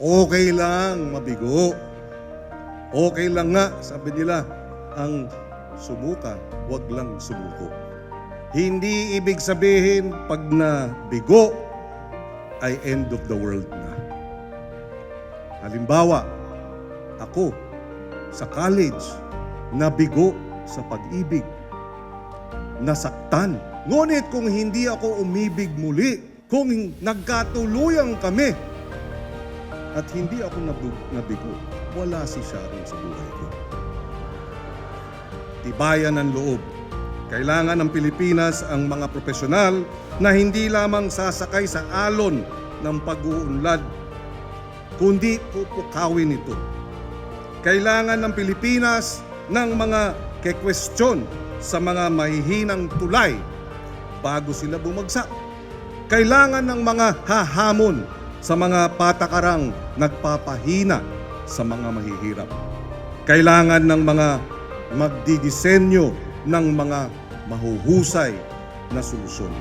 Okay lang mabigo. Okay lang nga, sabi nila, ang sumuka, wag lang sumuko. Hindi ibig sabihin pag na bigo ay end of the world na. Halimbawa, ako sa college, nabigo sa pag-ibig, nasaktan. Ngunit kung hindi ako umibig muli, kung nagkatuluyan kami, at hindi ako nabigo, wala si Sharon sa buhay ko. Tibayan ng loob. Kailangan ng Pilipinas ang mga profesional na hindi lamang sasakay sa alon ng pag-uunlad, kundi pupukawin ito. Kailangan ng Pilipinas ng mga kekwestiyon sa mga mahihinang tulay bago sila bumagsak. Kailangan ng mga hahamon sa mga patakarang nagpapahina sa mga mahihirap. Kailangan ng mga magdidisenyo ng mga mahuhusay na solusyon.